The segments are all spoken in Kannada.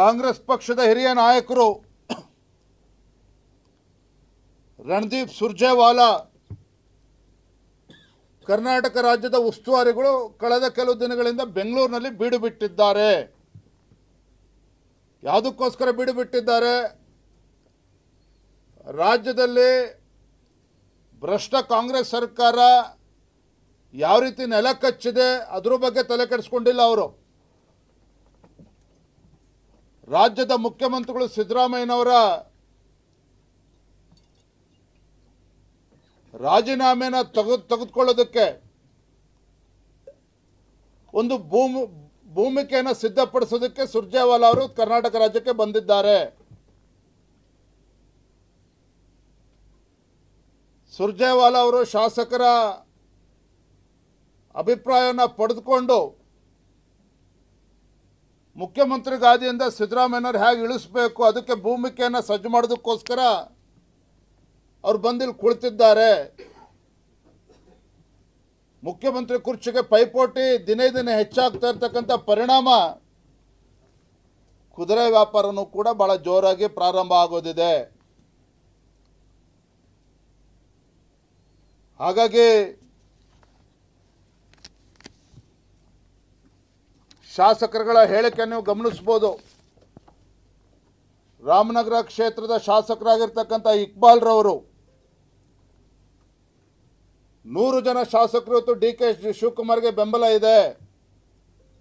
ಕಾಂಗ್ರೆಸ್ ಪಕ್ಷದ ಹಿರಿಯ ನಾಯಕರು ರಣದೀಪ್ ಸುರ್ಜೇವಾಲಾ, ಕರ್ನಾಟಕ ರಾಜ್ಯದ ಉಸ್ತುವಾರಿಗಳು ಕಳೆದ ಕೆಲವು ದಿನಗಳಿಂದ ಬೆಂಗಳೂರಿನಲ್ಲಿ ಬೀಡು ಬಿಟ್ಟಿದ್ದಾರೆ. ಯಾವುದಕ್ಕೋಸ್ಕರ ಬೀಡು ಬಿಟ್ಟಿದ್ದಾರೆ? ರಾಜ್ಯದಲ್ಲಿ ಭ್ರಷ್ಟ ಕಾಂಗ್ರೆಸ್ ಸರ್ಕಾರ ಯಾವ ರೀತಿ ನೆಲ ಕಚ್ಚಿದೆ ಅದ್ರ ಬಗ್ಗೆ ತಲೆ ಕೆಡಿಸ್ಕೊಂಡಿಲ್ಲ ಅವರು. ರಾಜ್ಯದ ಮುಖ್ಯಮಂತ್ರಿಗಳು ಸಿದ್ದರಾಮಯ್ಯನವರ ರಾಜೀನಾಮೆನ ತೆಗೆದು ತೆಗೆದುಕೊಳ್ಳೋದಕ್ಕೆ ಒಂದು ಭೂಮಿ, ಭೂಮಿಕೆಯನ್ನು ಸಿದ್ಧಪಡಿಸೋದಕ್ಕೆ ಸುರ್ಜೇವಾಲಾ ಅವರು ಕರ್ನಾಟಕ ರಾಜ್ಯಕ್ಕೆ ಬಂದಿದ್ದಾರೆ. ಸುರ್ಜೇವಾಲಾ ಅವರು ಶಾಸಕರ ಅಭಿಪ್ರಾಯವನ್ನು ಪಡೆದುಕೊಂಡು ಮುಖ್ಯಮಂತ್ರಿ ಗಾದಿಯಿಂದ ಸಿದ್ದರಾಮಯ್ಯನವ್ರು ಹೇಗೆ ಇಳಿಸ್ಬೇಕು, ಅದಕ್ಕೆ ಭೂಮಿಕೆಯನ್ನು ಸಜ್ಜು ಮಾಡೋದಕ್ಕೋಸ್ಕರ ಅವ್ರು ಬಂದಿಲ್ಲಿ ಕುಳಿತಿದ್ದಾರೆ. ಮುಖ್ಯಮಂತ್ರಿ ಕುರ್ಚಿಗೆ ಪೈಪೋಟಿ ದಿನೇ ದಿನೇ ಹೆಚ್ಚಾಗ್ತಾ ಇರ್ತಕ್ಕಂಥ ಪರಿಣಾಮ ಕುದುರೆ ವ್ಯಾಪಾರನೂ ಕೂಡ ಬಹಳ ಜೋರಾಗಿ ಪ್ರಾರಂಭ ಆಗೋದಿದೆ. ಹಾಗಾಗಿ ಶಾಸಕರುಗಳ ಹೇಳಿಕೆ ನೀವು ಗಮನಿಸ್ಬೋದು ರಾಮನಗರ ಕ್ಷೇತ್ರದ ಶಾಸಕರಾಗಿರ್ತಕ್ಕಂಥ ಇಕ್ಬಾಲ್ ರವರು ನೂರು ಜನ ಶಾಸಕರು ಇವತ್ತು ಡಿ ಕೆ ಶಿವಕುಮಾರ್ಗೆ ಬೆಂಬಲ ಇದೆ.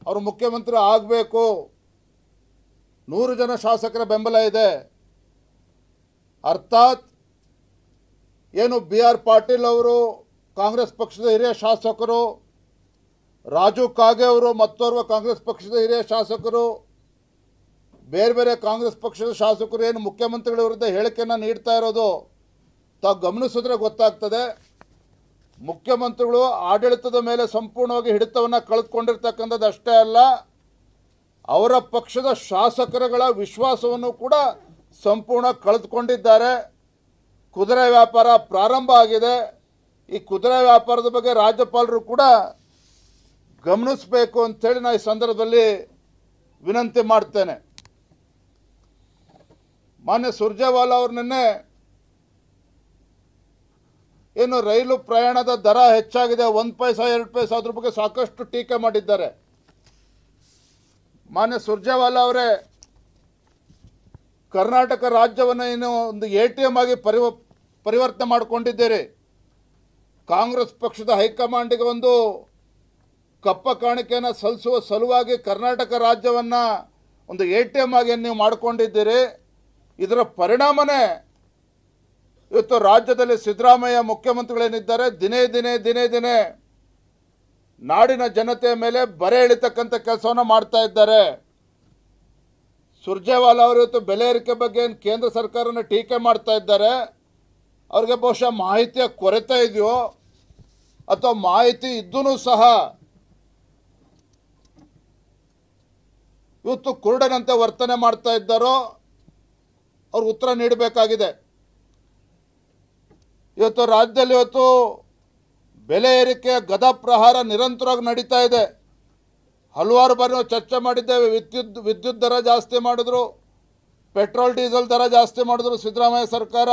ಅವರು ಮುಖ್ಯಮಂತ್ರಿ ಆಗಬೇಕು. ನೂರು ಜನ ಶಾಸಕರ ಬೆಂಬಲ ಇದೆ. ಅರ್ಥಾತ್ ಏನು ಬಿ ಆರ್ ಪಾಟೀಲ್ ಅವರು, ಕಾಂಗ್ರೆಸ್ ಪಕ್ಷದ ಹಿರಿಯ ಶಾಸಕರು ರಾಜು ಕಾಗೆ ಅವರು ಮತ್ತೋರ್ವ ಕಾಂಗ್ರೆಸ್ ಪಕ್ಷದ ಹಿರಿಯ ಶಾಸಕರು, ಬೇರೆ ಬೇರೆ ಕಾಂಗ್ರೆಸ್ ಪಕ್ಷದ ಶಾಸಕರು ಏನು ಮುಖ್ಯಮಂತ್ರಿಗಳ ವಿರುದ್ಧ ಹೇಳಿಕೆಯನ್ನು ನೀಡ್ತಾ ಇರೋದು ತಾವು ಗಮನಿಸಿದ್ರೆ ಗೊತ್ತಾಗ್ತದೆ. ಮುಖ್ಯಮಂತ್ರಿಗಳು ಆಡಳಿತದ ಮೇಲೆ ಸಂಪೂರ್ಣವಾಗಿ ಹಿಡಿತವನ್ನು ಕಳೆದುಕೊಂಡಿರ್ತಕ್ಕಂಥದ್ದು ಅಷ್ಟೇ ಅಲ್ಲ, ಅವರ ಪಕ್ಷದ ಶಾಸಕರುಗಳ ವಿಶ್ವಾಸವನ್ನು ಕೂಡ ಸಂಪೂರ್ಣ ಕಳೆದುಕೊಂಡಿದ್ದಾರೆ. ಕುದುರೆ ವ್ಯಾಪಾರ ಪ್ರಾರಂಭ ಆಗಿದೆ. ಈ ಕುದುರೆ ವ್ಯಾಪಾರದ ಬಗ್ಗೆ ರಾಜ್ಯಪಾಲರು ಕೂಡ ಗಮನಿಸಬೇಕು ಅಂತೇಳಿ ನಾನು ಈ ಸಂದರ್ಭದಲ್ಲಿ ವಿನಂತಿ ಮಾಡ್ತೇನೆ. ಮಾನ್ಯ ಸುರ್ಜೇವಾಲಾ ಅವರು ನಿನ್ನೆ ಏನು ರೈಲು ಪ್ರಯಾಣದ ದರ ಹೆಚ್ಚಾಗಿದೆ, ಒಂದು ಪೈಸಾ, ಎರಡು ಪೈಸಾ ಅದ್ರ ಬಗ್ಗೆ ಸಾಕಷ್ಟು ಟೀಕೆ ಮಾಡಿದ್ದಾರೆ. ಮಾನ್ಯ ಸುರ್ಜೇವಾಲಾ ಅವರೇ, ಕರ್ನಾಟಕ ರಾಜ್ಯವನ್ನು ಏನು ಒಂದು ಎ ಟಿ ಎಂ ಆಗಿ ಪರಿವ, ಪರಿವರ್ತನೆ ಮಾಡಿಕೊಂಡಿದ್ದೀರಿ. ಕಾಂಗ್ರೆಸ್ ಪಕ್ಷದ ಹೈಕಮಾಂಡಿಗೆ ಒಂದು ಕಪ್ಪ ಕಾಣಿಕೆಯನ್ನು ಸಲ್ಲಿಸುವ ಸಲುವಾಗಿ ಕರ್ನಾಟಕ ರಾಜ್ಯವನ್ನು ಒಂದು ಎ ಟಿ ಎಂ ಆಗಿ ನೀವು ಮಾಡಿಕೊಂಡಿದ್ದೀರಿ. ಇದರ ಪರಿಣಾಮನೇ ಇವತ್ತು ರಾಜ್ಯದಲ್ಲಿ ಸಿದ್ದರಾಮಯ್ಯ ಮುಖ್ಯಮಂತ್ರಿಗಳೇನಿದ್ದಾರೆ, ದಿನೇ ದಿನೇ ದಿನೇ ದಿನೇ ನಾಡಿನ ಜನತೆಯ ಮೇಲೆ ಬರೆ ಎಳಿತಕ್ಕಂಥ ಕೆಲಸವನ್ನು ಮಾಡ್ತಾ ಇದ್ದಾರೆ. ಸುರ್ಜೇವಾಲಾ ಅವರು ಇವತ್ತು ಬೆಲೆ ಏರಿಕೆ ಬಗ್ಗೆ ಏನು ಕೇಂದ್ರ ಸರ್ಕಾರನ ಟೀಕೆ ಮಾಡ್ತಾ ಇದ್ದಾರೆ. ಅವ್ರಿಗೆ ಬಹುಶಃ ಮಾಹಿತಿಯ ಕೊರತೆ ಇದೆಯೋ ಅಥವಾ ಮಾಹಿತಿ ಇದ್ದೂ ಸಹ ಇವತ್ತು ಕುರುಡನಂತೆ ವರ್ತನೆ ಮಾಡ್ತಾ ಇದ್ದಾರೋ, ಅವ್ರು ಉತ್ತರ ನೀಡಬೇಕಾಗಿದೆ. ಇವತ್ತು ರಾಜ್ಯದಲ್ಲಿ ಇವತ್ತು ಬೆಲೆ ಏರಿಕೆ, ಗದ ಪ್ರಹಾರ ನಿರಂತರವಾಗಿ ನಡೀತಾ ಇದೆ. ಹಲವಾರು ಬಾರಿ ನಾವು ಚರ್ಚೆ ಮಾಡಿದ್ದೇವೆ, ವಿದ್ಯುತ್ ವಿದ್ಯುತ್ ದರ ಜಾಸ್ತಿ ಮಾಡಿದ್ರು, ಪೆಟ್ರೋಲ್, ಡೀಸೆಲ್ ದರ ಜಾಸ್ತಿ ಮಾಡಿದ್ರು ಸಿದ್ದರಾಮಯ್ಯ ಸರ್ಕಾರ.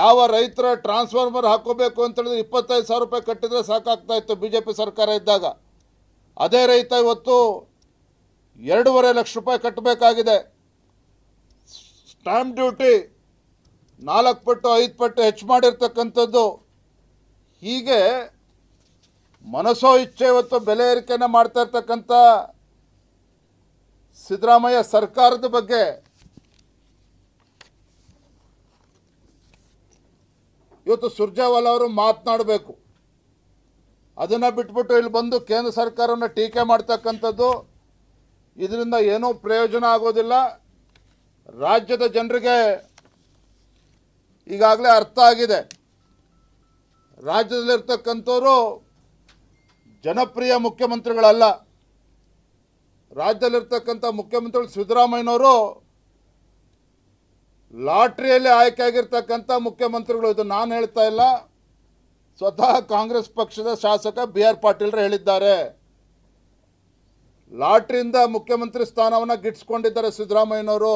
ಯಾವ ರೈತರ ಟ್ರಾನ್ಸ್ಫಾರ್ಮರ್ ಹಾಕೋಬೇಕು ಅಂತ ಹೇಳಿದ್ರೆ ಇಪ್ಪತ್ತೈದು ಸಾವಿರ ರೂಪಾಯಿ ಕಟ್ಟಿದರೆ ಸಾಕಾಗ್ತಾ ಇತ್ತು ಬಿ ಜೆ ಪಿ ಸರ್ಕಾರ ಇದ್ದಾಗ. ಅದೇ ರೈತ ಇವತ್ತು ಎರಡೂವರೆ ಲಕ್ಷ ರೂಪಾಯಿ ಕಟ್ಟಬೇಕಾಗಿದೆ. ಸ್ಟಾಂಪ್ ಡ್ಯೂಟಿ ನಾಲ್ಕು ಪಟ್ಟು, ಐದು ಪಟ್ಟು ಹೆಚ್ಚು ಮಾಡಿರ್ತಕ್ಕಂಥದ್ದು. ಹೀಗೆ ಮನಸ್ಸೋ ಇಚ್ಛೆ ಇವತ್ತು ಬೆಲೆ ಏರಿಕೆಯನ್ನು ಮಾಡ್ತಾ ಇರ್ತಕ್ಕಂಥ ಸಿದ್ದರಾಮಯ್ಯ ಸರ್ಕಾರದ ಬಗ್ಗೆ ಇವತ್ತು ಸುರ್ಜೇವಾಲಾ ಅವರು ಮಾತನಾಡಬೇಕು. ಅದನ್ನು ಬಿಟ್ಬಿಟ್ಟು ಇಲ್ಲಿ ಬಂದು ಕೇಂದ್ರ ಸರ್ಕಾರವನ್ನು ಟೀಕೆ ಮಾಡ್ತಕ್ಕಂಥದ್ದು. ಇದರಿಂದ ಏನೂ ಪ್ರಯೋಜನ ಆಗೋದಿಲ್ಲ. ರಾಜ್ಯದ ಜನರಿಗೆ ಈಗಾಗಲೇ ಅರ್ಥ ಆಗಿದೆ. ರಾಜ್ಯದಲ್ಲಿರ್ತಕ್ಕಂಥವರು ಜನಪ್ರಿಯ ಮುಖ್ಯಮಂತ್ರಿಗಳಲ್ಲ. ರಾಜ್ಯದಲ್ಲಿರ್ತಕ್ಕಂಥ ಮುಖ್ಯಮಂತ್ರಿಗಳು ಸಿದ್ದರಾಮಯ್ಯನವರು ಲಾಟ್ರಿಯಲ್ಲಿ ಆಯ್ಕೆಯಾಗಿರ್ತಕ್ಕಂಥ ಮುಖ್ಯಮಂತ್ರಿಗಳು. ಇದು ನಾನು ಹೇಳ್ತಾ ಇಲ್ಲ. ಸ್ವತಃ ಕಾಂಗ್ರೆಸ್ ಪಕ್ಷದ ಶಾಸಕ ಬಿ ಆರ್ ಪಾಟೀಲ್ರು ಹೇಳಿದ್ದಾರೆ. ಲಾಟ್ರಿಯಿಂದ ಮುಖ್ಯಮಂತ್ರಿ ಸ್ಥಾನವನ್ನು ಗಿಟ್ಸ್ಕೊಂಡಿದ್ದಾರೆ ಸಿದ್ದರಾಮಯ್ಯನವರು.